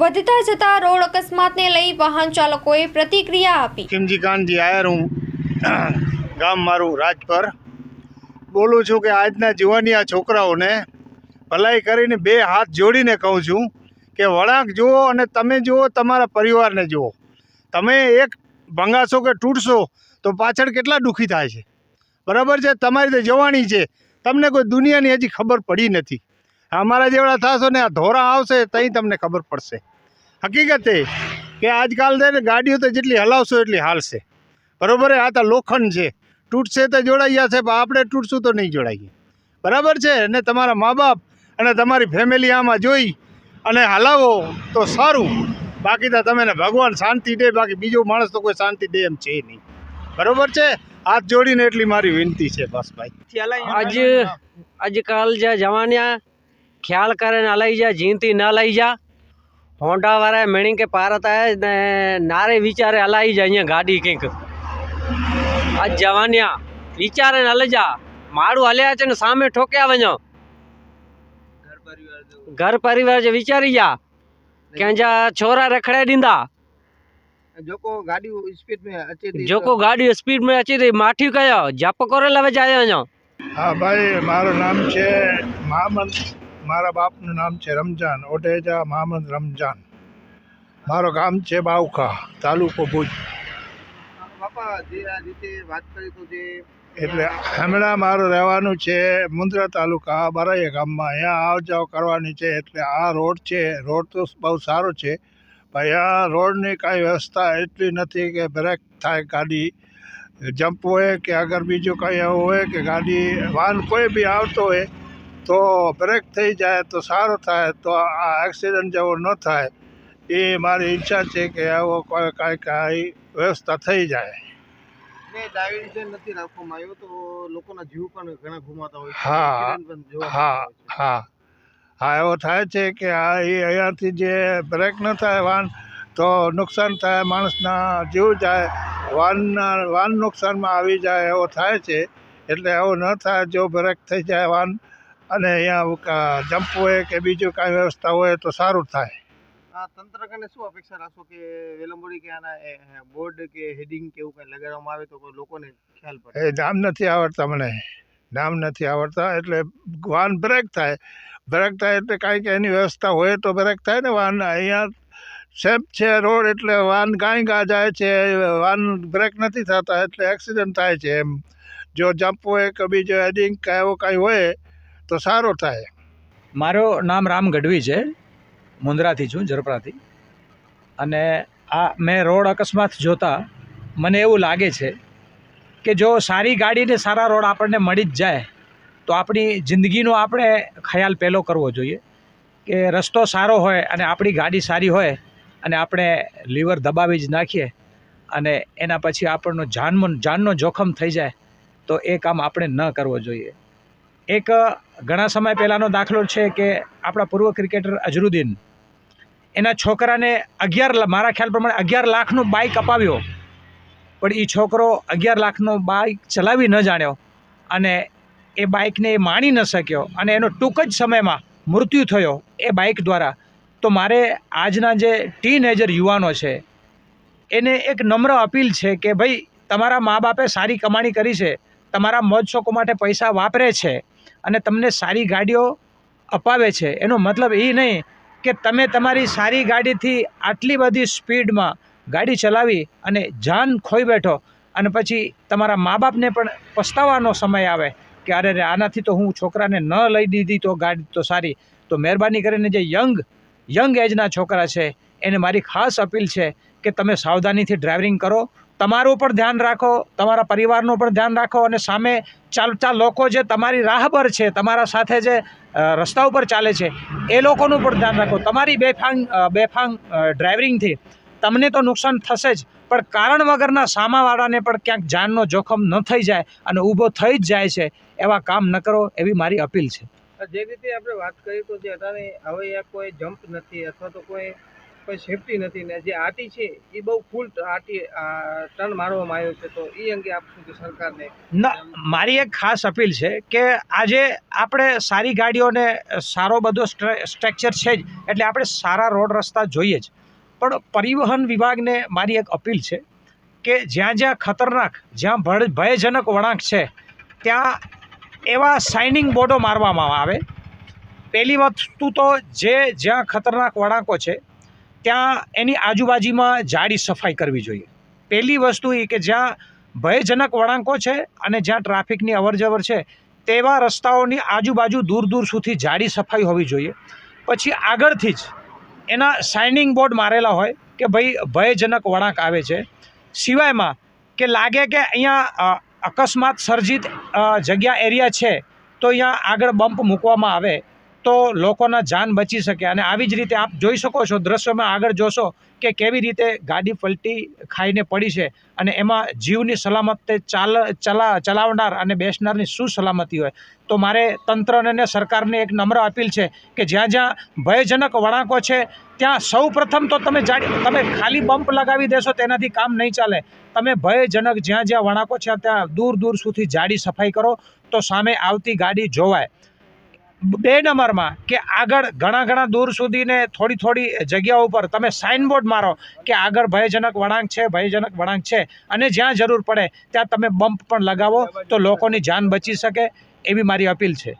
વધતા જતા રોડ અકસ્માતને લઈ વાહન ચાલકોએ પ્રતિક્રિયા આપી. કિમજી કાનજી આયર હું ગામ મારું રાજપર. બોલું છું કે આજના જુવાનિયા છોકરાઓને ભલાઈ કરીને બે હાથ જોડીને કહું છું કે વળાંક જુઓ અને તમે જુઓ, તમારા પરિવારને જુઓ. તમે એક ભંગાશો કે તૂટશો તો પાછળ કેટલા દુઃખી થાય છે. બરાબર છે? તમારી તો જવાની છે. તમને કોઈ દુનિયાની હજી ખબર પડી નથી. અમારા જેવડા થશો ને આ ધોરા આવશે તઈ તમને ખબર પડશે. હકીકત એ કે આજકાલ છે ને ગાડીઓ તો જેટલી હલાવશો એટલી હાલશે. બરાબર આ તો લોખંડ છે. તૂટશે તો જોડાઈ છે પણ આપણે તૂટશું તો નહીં જોડાઈએ. બરાબર છે? અને તમારા મા બાપ અને તમારી ફેમિલી આમાં જોઈ અને હલાવો તો સારું. બાકી તો તમે ભગવાન શાંતિ દે, બાકી બીજો માણસ તો કોઈ શાંતિ દે એમ છે નહીં. બરાબર છે? હાથ જોડીને એટલી મારી વિનંતી છે, બસ ભાઈ. આજ આજકાલ જ્યાં જવાના ख़्यालु करे न हलाइजांइ जींती न हलाइजांइ होंडा वारा मिणी खे पार था ने नारे वीचारे हलाइजांइ हीअं गाॾी कंहिंखे अॼु जवानिया वीचारे न हलजांइ माण्हू हलिया अचनि साम्हूं ठोकिया वञो घर परिवार जो वीचारीजा कंहिंजा छोरा रखड़े ॾींदा जेको गाॾियूं स्पीड में अचे थी जेको गाॾियूं स्पीड में अचे थी माठी कयो जप करे लवे जायो वञो હા ભાઈ મારું નામ છે મામન મારા બાપનું નામ છે રમજાન ઓઢેજા મહામદ રમજાન. મારું ગામ છે બાવખા તાલુકો ભુજ. એટલે હમણાં મારું રહેવાનું છે મુન્દ્રા તાલુકા બરાયા ગામમાં. અહીંયા આવ જાવ કરવાની છે એટલે આ રોડ છે રોડ તો બહુ સારો છે. પણ અહીંયા રોડની કાંઈ વ્યવસ્થા એટલી નથી કે બ્રેક થાય ગાડી. જમ્પ હોય કે અગર બીજું કંઈ એવું હોય કે ગાડી વાહન કોઈ બી આવતો હોય તો બ્રેક થઈ જાય તો સારું થાય તો આ એક્સિડન્ટ જેવો ન થાય એ મારી ઈચ્છા છે કે આવો કોઈ કાંઈ કાંઈ વ્યવસ્થા થઈ જાય. નથી રાખવામાં આવ્યો તો લોકોના જીવ પણ ઘણા ગુમાતા હોય હા, હા. હા. હા એવો થાય છે કે આ એ અહીંયાથી જે બ્રેક ન થાય વાહન તો નુકસાન થાય માણસના જીવ જાય વાહનના વાહન નુકસાનમાં આવી જાય એવો થાય છે. એટલે આવું ન થાય જો બ્રેક થઈ જાય વાહન અને અહીંયા જમ્પ હોય કે બીજું કાંઈ વ્યવસ્થા હોય તો સારું થાય. આ તંત્ર કને શું અપેક્ષા રાખશો કે વેલંબોડી કે આના બોર્ડ કે હેડિંગ કે એવું કંઈ લગાડવામાં આવે તો કોઈ લોકોને ખ્યાલ પડે? એ નામ નથી આવડતા મને. નામ નથી આવડતા એટલે વાહન બ્રેક થાય. બ્રેક થાય એટલે કાંઈક એની વ્યવસ્થા હોય તો બ્રેક થાય ને વાહન. અહીંયા સેફ છે રોડ એટલે વાહન ગાય ગા જાય છે વાહન બ્રેક નથી થતા એટલે એક્સિડન્ટ થાય છે એમ. જો જમ્પ હોય કે બીજો હેડિંગ કે એવું કાંઈ હોય તો સારો થાય. મારું નામ રામ ગઢવી છે. મુંદ્રાથી છું ઝરપરાથી અને આ મેં રોડ અકસ્માત જોતા મને એવું લાગે છે કે જો સારી ગાડીને સારા રોડ આપણને મળી જ જાય, તો આપણી જિંદગીનો આપણે ખ્યાલ પહેલો કરવો જોઈએ કે રસ્તો સારો હોય અને આપણી ગાડી સારી હોય અને આપણે લીવર દબાવી જ નાખીએ અને એના પછી આપણનો જાનમન, જાનનો જોખમ થઈ જાય, તો એ કામ આપણે ન કરવો જોઈએ. એક ઘણા સમય પહેલાંનો દાખલો છે કે આપણા પૂર્વ ક્રિકેટર અઝરુદ્દીન, એના છોકરાને અગિયાર મારા ખ્યાલ પ્રમાણે અગિયાર લાખનું બાઇક અપાવ્યો. પણ એ છોકરો અગિયાર લાખનો બાઇક ચલાવી ન જાણ્યો અને એ બાઇકને એ માણી ન શક્યો અને એનો ટૂંક જ સમયમાં મૃત્યુ થયો એ બાઇક દ્વારા. તો મારે આજના જે ટીનેજર યુવાનો છે, એને એક નમ્ર અપીલ છે કે ભાઈ, તમારા મા બાપે સારી કમાણી કરી છે, તમારા મોજ શોખો માટે પૈસા વાપરે છે અને તમને સારી ગાડીઓ અપાવે છે. એનો મતલબ એ નહીં કે તમે તમારી સારી ગાડીથી આટલી બધી સ્પીડમાં ગાડી ચલાવી અને જાન ખોઈ બેઠો અને પછી તમારા મા બાપને પણ પસ્તાવાનો સમય આવે કે અરે રે, આનાથી તો હું છોકરાને ન લઈ દીધી તો ગાડી તો સારી. તો મહેરબાની કરીને જે યંગ યંગ એજના છોકરા છે, એને મારી ખાસ અપીલ છે કે તમે સાવધાનીથી ડ્રાઇવિંગ કરો. તમારું પણ ધ્યાન રાખો, તમારા પરિવારનું પણ ધ્યાન રાખો અને સામે ચાલતા લોકો જે તમારી રાહ પર છે, તમારા સાથે જે રસ્તા ઉપર ચાલે છે, એ લોકોનું પણ ધ્યાન રાખો. તમારી બેફાંગ બેફાંગ ડ્રાઇવિંગથી તમને તો નુકસાન થશે જ, પણ કારણ વગરના સામાવાળાને પણ ક્યાંક જાનનો જોખમ ન થઈ જાય અને ઊભો થઈ જ જાય છે, એવા કામ ન કરો એવી મારી અપીલ છે. જે રીતે આપણે વાત કરી તો જે અટાણે હવે કોઈ જમ્પ નથી અથવા તો કોઈ કોઈ સેફટી નથી ને જે આટી છે, એ બહુ ફૂલ આટી ટર્ન મારવામાં આવ્યો છે, તો એ અંગે આપ શું કે સરકારને? ના, મારી એક ખાસ અપીલ છે કે આજે આપણે સારી ગાડીઓને સારો બધો સ્ટ્રક્ચર છે જ, એટલે આપણે સારા રોડ રસ્તા જોઈએ જ. પણ પરિવહન વિભાગને મારી એક અપીલ છે કે જ્યાં જ્યાં ખતરનાક, જ્યાં ભયજનક વળાંક છે, ત્યાં એવા સાઇનિંગ બોર્ડો મારવામાં આવે. પહેલી વસ્તુ તો જે જ્યાં ખતરનાક વળાંકો છે ત્યાં એની આજુબાજુમાં જાડી સફાઈ કરવી જોઈએ. પહેલી વસ્તુ એ કે જ્યાં ભયજનક વળાંકો છે અને જ્યાં ટ્રાફિકની અવરજવર છે, તેવા રસ્તાઓની આજુબાજુ દૂર દૂર સુધી જાડી સફાઈ હોવી જોઈએ. પછી આગળથી જ એના સાઇનિંગ બોર્ડ મારેલા હોય કે ભાઈ ભયજનક વળાંક આવે છે. સિવાયમાં કે લાગે કે અહીંયા અકસ્માત સર્જિત જગ્યા એરિયા છે, તો અહીંયા આગળ બમ્પ મૂકવામાં આવે તો લોકોના જાન બચી શકે. અને આવી જ રીતે આપ જોઈ શકો છો, દ્રશ્યમાં આગળ જોશો કે કેવી રીતે ગાડી પલટી ખાઈને પડી છે. અને એમાં જીવની સલામત ચાલ, ચલા, ચલાવનાર અને બેસનારની શું સલામતી હોય. તો મારે તંત્રને સરકારને એક નમ્ર અપીલ છે કે જ્યાં જ્યાં ભયજનક વળાંકો છે, ત્યાં સૌ પ્રથમ તો તમે જાડી તમે ખાલી બમ્પ લગાવી દેશો, તેનાથી કામ નહીં ચાલે. તમે ભયજનક જ્યાં જ્યાં વળાંકો છે, ત્યાં દૂર દૂર સુધી જાડી સફાઈ કરો, તો સામે આવતી ગાડી જોવાય. બે નંબરમાં કે આગળ ઘણા ઘણા દૂર સુધીને થોડી થોડી જગ્યાઓ ઉપર તમે સાઇનબોર્ડ મારો કે આગળ ભયજનક વળાંક છે, ભયજનક વળાંક છે અને જ્યાં જરૂર પડે ત્યાં તમે બમ્પ પણ લગાવો તો લોકોની જાન બચી શકે એવી મારી અપીલ છે.